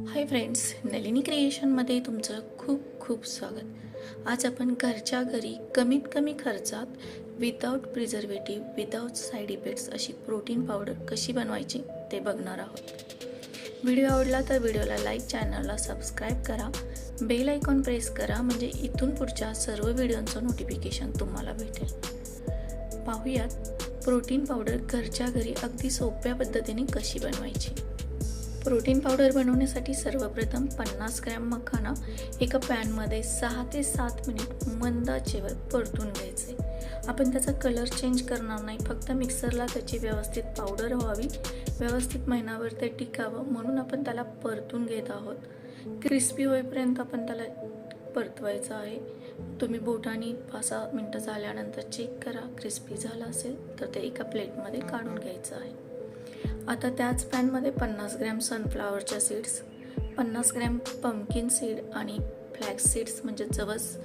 Hi friends Nalini क्रिएशनमध्ये तुमचं खूप खूप स्वागत. आज आपण घरच्या घरी कमीत कमी खर्चात without preservative without side effects अशी प्रोटीन पावडर कशी बनवायची ते बघणार आहोत. व्हिडिओ आवडला तर व्हिडिओला लाईक चॅनलला सबस्क्राईब करा. बेल आयकॉन प्रेस करा म्हणजे इथून पुढच्या सर्व व्हिडिओंचं नोटिफिकेशन तुम्हाला भेटेल. पाहूयात प्रोटीन पावडर घरच्या घरी अगदी सोप्या पद्धतीने कशी बनवायची. प्रोटीन पावडर बनवण्यासाठी सर्वप्रथम पन्नास ग्रॅम मखाना एका पॅनमध्ये सहा ते सात मिनिट मंद आचेवर परतून घ्यायचे. आपण त्याचा कलर चेंज करणार नाही फक्त मिक्सरला त्याची व्यवस्थित पावडर व्हावी व्यवस्थित महिनाभर ते टिकावं म्हणून आपण त्याला परतून घेत आहोत. क्रिस्पी होईपर्यंत आपण त्याला परतवायचं आहे. तुम्ही बोटाने पाच सहा मिनटं झाल्यानंतर चेक करा क्रिस्पी झालं असेल तर ते एका प्लेटमध्ये काढून घ्यायचं आहे. आता त्याच पॅनमध्ये पन्नास ग्रॅम सनफ्लावरच्या सीड्स पन्नास ग्रॅम पम्पकिन सीड आणि फ्लॅक्स सीड्स म्हणजे जवस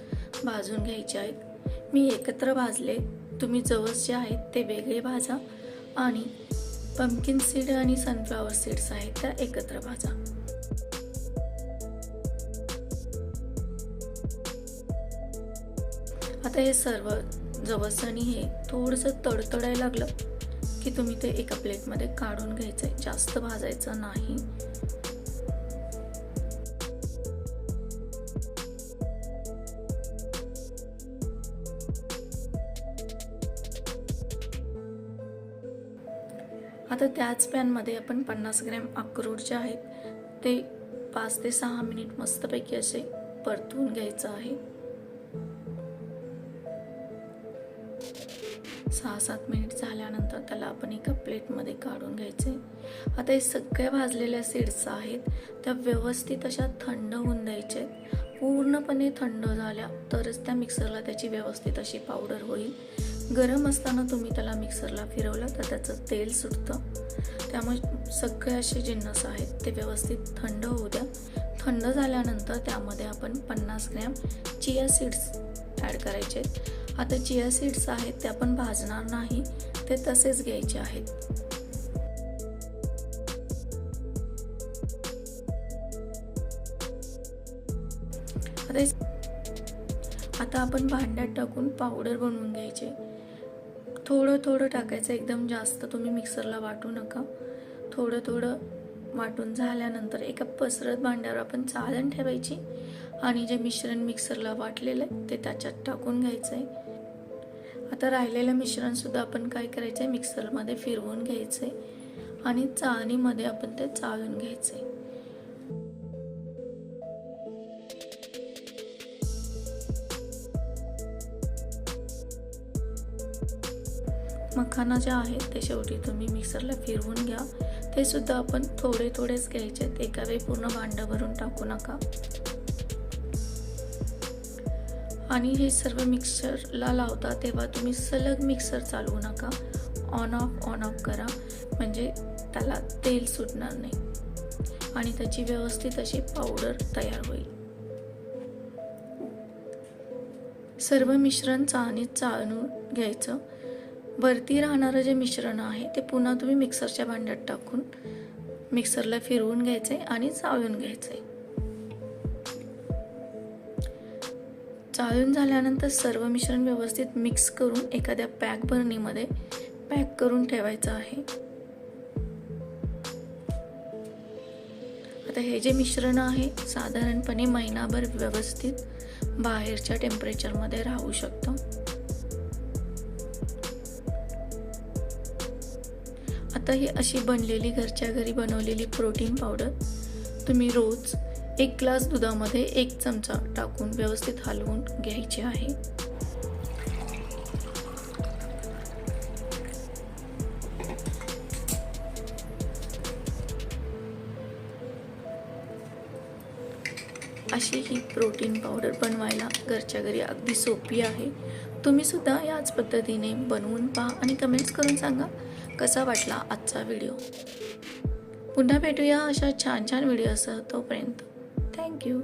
भाजून घ्यायचे आहेत. मी एकत्र भाजले तुम्ही जवस जे आहेत ते वेगळे भाजा आणि पम्पकिन सीड आणि सनफ्लावर सीड्स आहेत त्या एकत्र भाजा. आता हे सर्व जवस आणि हे थोडंसं तडतडायला लागलं. की तुम्ही ते एका प्लेटमध्ये काढून घ्यायचं आहे जास्त भाजायचं नाही. आता त्याच पॅनमध्ये आपण पन्नास ग्रॅम अक्रोड जे आहेत ते पाच ते सहा मिनिट मस्तपैकी असे परतून घ्यायचं आहे. सहा सात मिनिट झाल्यानंतर त्याला आपण एका प्लेटमध्ये काढून घ्यायचे. आता हे सगळ्या भाजलेल्या सीड्स आहेत. त्या व्यवस्थित अशा थंड होऊन द्यायचे. पूर्णपणे थंड झाल्या तरच त्या मिक्सरला त्याची व्यवस्थित अशी पावडर होईल. गरम असताना तुम्ही त्याला मिक्सरला फिरवलं तर त्याचं तेल सुटतं. त्यामुळे सगळे असे जिन्नस आहेत ते व्यवस्थित थंड होऊ द्या. थंड झाल्यानंतर त्यामध्ये आपण पन्नास ग्रॅम चिया सीड्स ॲड करायचे. आता चिया सीड्स आहेत ते आपण भाजणार नाही. ते तसेच घ्यायचे आहेत. आता आपण भांड्यात टाकून पावडर बनवून घ्यायचे. थोडं थोडं टाकायचं. एकदम जास्त तुम्ही मिक्सरला वाटू नका. थोडं थोडं वाटून झाल्यानंतर एका पसरत भांड्यावर आपण चाळण ठेवायची आणि जे मिश्रण मिक्सरला वाटलेलं आहे ते त्याच्यात टाकून घ्यायचं आहे आता राहिलेलं मिश्रणसुद्धा आपण काय करायचं आहे मिक्सरमध्ये फिरवून घ्यायचं आहे आणि चाळणीमध्ये आपण ते चाळून घ्यायचं आहे मखाना जे आहेत ते शेवटी तुम्ही मिक्सरला फिरवून घ्या. ते सुद्धा आपण थोडे थोडेच घ्यायचे आहेत. एका वेळी पूर्ण भांडं भरून टाकू नका. आणि हे सर्व मिक्सरला लावता तेव्हा तुम्ही सलग मिक्सर चालवू नका. ऑन ऑफ ऑन ऑफ करा. म्हणजे त्याला तेल सुटणार नाही. आणि त्याची व्यवस्थित अशी पावडर तयार होईल. सर्व मिश्रण चाळणीत चाळून घ्यायचं. वरती राहणारं जे मिश्रण आहे ते पुन्हा तुम्ही मिक्सरच्या भांड्यात टाकून मिक्सरला फिरवून घ्यायचे आणि चाळून घ्यायचे चाळून झाल्यानंतर सर्व मिश्रण व्यवस्थित मिक्स करून एखाद्या पॅक भरणीमध्ये पॅक करून ठेवायचं आहे. आता हे जे मिश्रण आहे साधारणपणे महिनाभर व्यवस्थित बाहेरच्या टेम्परेचरमध्ये राहू शकतं. आता ही अशी बनलेली घरच्या घरी बनवलेली प्रोटीन पावडर तुम्ही रोज एक ग्लास दुधामध्ये एक चमचा टाकून व्यवस्थित हलवून घ्यायचे आहे. अशी ही प्रोटीन पावडर बनवायला घरच्या घरी अगदी सोपी आहे. तुम्ही सुद्धा याच पद्धतीने बनवून पहा आणि कमेंट्स करून सांगा. कसा वाटला आजचा व्हिडिओ? पुन्हा भेटूया अशा छान छान व्हिडिओसह तोपर्यंत. थँक्यू